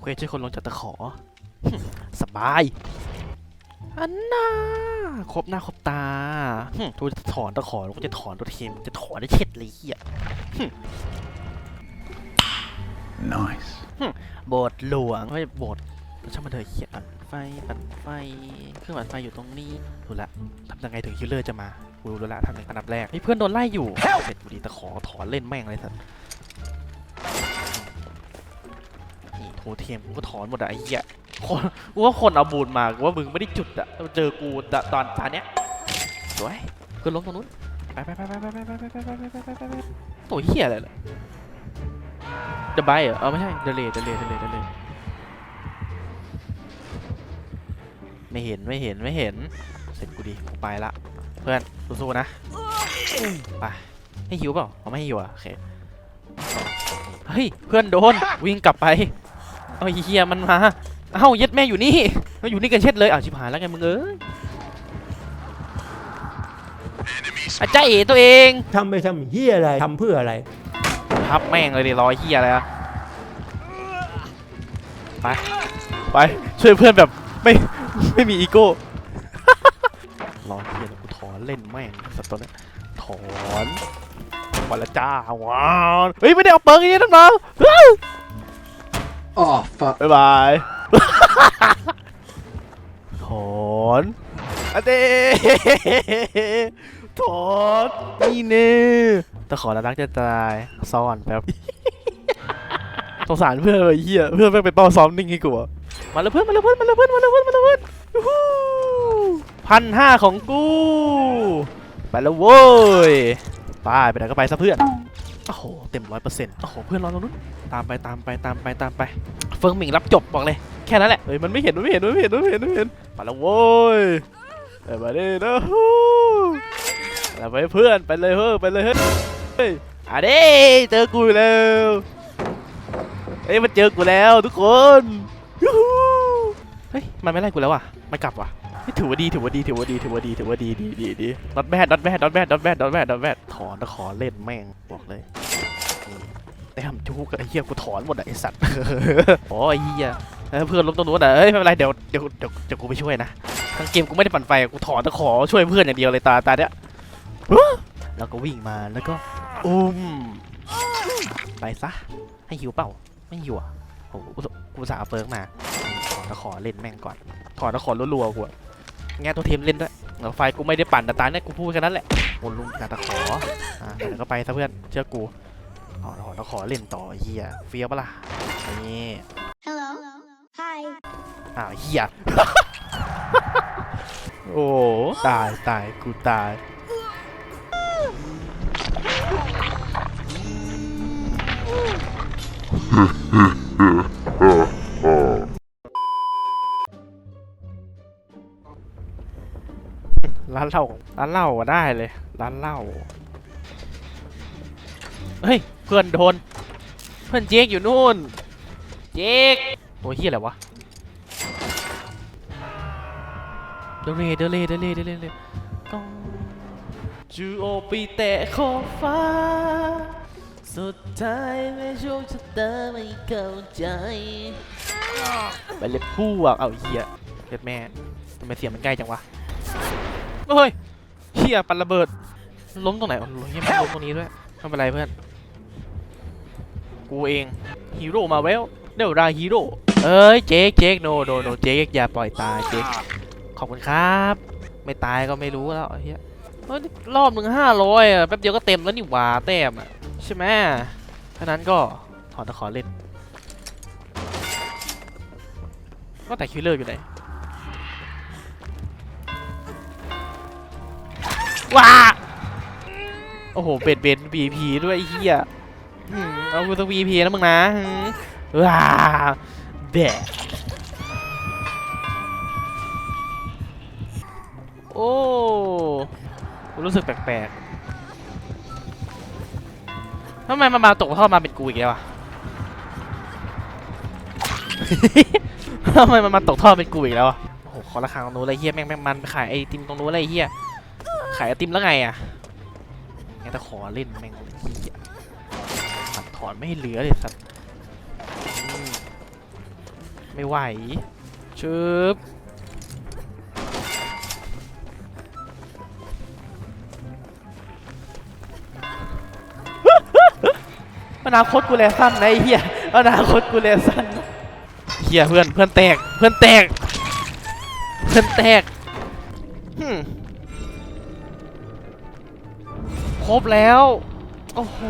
เควสช่วยคนลงจากตะขอ สบาย อันน่าครบหน้าครบตาทูจะถอนตะขอแล้วก็จะถอนตัวเทมจะถอนได้เช็ดเลยเฮีย Nice. โบสถ์หลวงไม่โบสถ์ช่างมันเถอะเฮียปั่นไฟปั่นไฟเครื่องปั่นไฟอยู่ตรงนี้รู้ละทำยังไงถึงคิลเลอร์จะมากูรู้ละทำในอันดับแรกมีเพื่อนโดนไล่อยู่เสร็จกูดีตะขอถอนเล่นแม่งเลยสัส โทเทมกูก็ถอนหมดอะไอ้เหี้ยคนกูว่าคนเอาบูนมากูว่ามึงไม่ได้จุดอะเจอกูตตอนตาเนี้ยสวยขึ้นลงตรงนู้นไปไปไปไปไปไปไปไปไปไปไปไปไปตัวเหี้ยอะไรล่ะเดบายเหรอเออไม่ใช่เดเลเดเลเดเลเดเลไม่เห็นไม่เห็นไม่เห็น เสร็จกูดีกูไปละ เพื่อนสู้ๆนะไปให้หิวเปล่าเอาไม่ให้หิวอะโอเคเฮ้ยเพื่อนโดนวิ่งกลับไป เอาไอ้เฮียมันมาเอ้าเย็ดแม่อยู่นี่มาอยู่นี่กันเช็ดเลยอ้าวชิบหายแล้วไงมึงเอ้ยอาจารย์เอ๋ตัวเองทำไปทำเฮียอะไรทำเพื่ออะไรพับแม่งเลยดิรอยเฮียอะไรอะไปไปช่วยเพื่อนแบบไม่ไม่มีอีโก้รอเฮียแล้วกูถอนเล่นแม่งสัตว์ตัวเนี้ยถอนวันละจ้าว้าวเฮ้ยไม่ได้เอาเปิร์กอย่างนี้ทั้ง นั้น Oh, fuck. บ๊ายบาย ถอนอะเดถอนนี่เน่ตะขอแล้วรักจะตายซ่อนแป๊บ สงสารเพื่อนเลยเฮียเพื่อนแม่งเป็นเป้าซ้อมนิ่งให้กูอะมาเลยเพื่อนมาเลยเพื่อนมาเลยเพื่อนมาเลยเพื่อนมาเลยเพื่อนยูฮูพันห้าของกู ไปแล้วโว้ยไปไปไหนก็ไปซะเพื่อน โอ้โห เต็มร้อยเปอร์เซ็นต์โอ้โห เพื่อนรอตรงนู้น ตามไปตามไปตามไปตามไป เฟิงหมิงรับจบบอกเลย แค่นั้นแหละ เฮ้ย มันไม่เห็น มันไม่เห็น มันไม่เห็น มันไม่เห็นมันไม่เห็นไปแล้วโว้ยไปมาดินะฮู้แล้วไปเพื่อน ไปเลยเฮ้ย ไปเลยเฮ้ยเฮ้ยอะเด้เจอกูแล้วเอ้ย มันเจอกูแล้วทุกคนยูฮูเฮ้ย มันไม่ไล่กูแล้วว่ะมันกลับว่ะ เฮ้ยถือว่าดีถือว่าดีถือว่าดีถือว่าดีถือว่าดีดีดีดีดอทแบดดอทแบดดอทแบดดอทแบดดอทแบดดอทแบดถอนตะขอเล่นแม่งบอกเลยนี่แต้มจุกไอ้เหี้ยกูถอนหมดไอ้สัตว์โอ้ยเหี้ยเพื่อนล้มตรงนู้นอะเอ้ยไม่เป็นไรเดี๋ยวเดี๋ยวเดี๋ยวเดี๋ยวกูไปช่วยนะทั้งเกมกูไม่ได้ปั่นไฟกูถอนตะขอช่วยเพื่อนอย่างเดียวเลยตาตาเนี้ยแล้วก็วิ่งมาแล้วก็อุ้มไปซะให้หิวเปล่าไม่หิวอะโอ้โหกูสาเฟิร์กมาถอนตะขอเล่นแม่งก่อนถอนตะขอรัวๆกู แง่ตัวเทมเล่นด้วยเดี๋ยวไฟกูไม่ได้ปั่นแต่ตาเนี้ยกูพูดแค่นั้นแหละโอนลุงกับตะขออะเดี๋ยวก็ไปซะเพื่อนเชื่อกูถอนถอนตะขอเล่นต่อไอ้เฮียเฟี้ยวปะล่ะนี่ Hello. Hi. อ้าวเฮียโอ้ตายตายกูตาย ร้านเหล้าร้านเหล้าได้เลย ร้านเหล้าเฮ้ย เพื่อนโดน เพื่อนเจ๊กอยู่นู่น เจ๊กโอ้ยเฮียอะไรวะเดเรเดเรเดเรเดเรเดเรต้องจูโอปีแต่ขอบฟ้า สุดท้ายไม่โชคชะตาไม่เข้าใจไปเล็บผู้อะเอาเหี้ยเล็บแม่ทำไมเสียงมันใกล้จังวะ เฮ้ยเหี้ยปันระเบิด ล้มตรงไหนอ๋อเหี้ยมันล้มตรงนี้ด้วยไม่เป็นไรเพื่อน กูเองฮีโร่มาเวลเดี๋ยวราฮีโร่เอ้ยเจ๊กเจ๊กโนโนโนเจ๊กอย่าปล่อยตายเจ๊กขอบคุณครับ ไม่ตายก็ไม่รู้แล้วไอ้เฮียเฮ้ยรอบหนึ่งห้าร้อยอะแป๊บเดียวก็เต็มแล้วนี่หว่าแต้มอะใช่ไหมฉะนั้นก็ถอนตะขอเล่นก็แต่คิลเลอร์อยู่ไหน ว้าโอ้โห เบ็ดเบ็ด VP ด้วยไอ้เฮียอืมเอากูต้อง VP นะมึงนะว้าแบะโอ้รู้สึกแปลกๆทำไมมันมาตกท่อมาเป็นกูอีกแล้วอะทำไมมันมาตกท่อเป็นกูอีกแล้วอะโอ้โหขอราคาตรงนู้นเลยเฮียแม่งแม่งมันไปขายไอติมตรงนู้นเลยเฮีย ขายไอติมแล้วไงอะงั้นแต่ขอเล่นแม่งเลยเฮียตัดถอนไม่ให้เหลือเลยสัตว์ไม่ไหวชึบอนาคตกูแลสั้นนะไอ้เหี้ยอนาคตกูแลสั้นเหี้ยเพื่อนเพื่อนแตกเพื่อนแตกเพื่อนแตก ครบแล้ว โอ้โห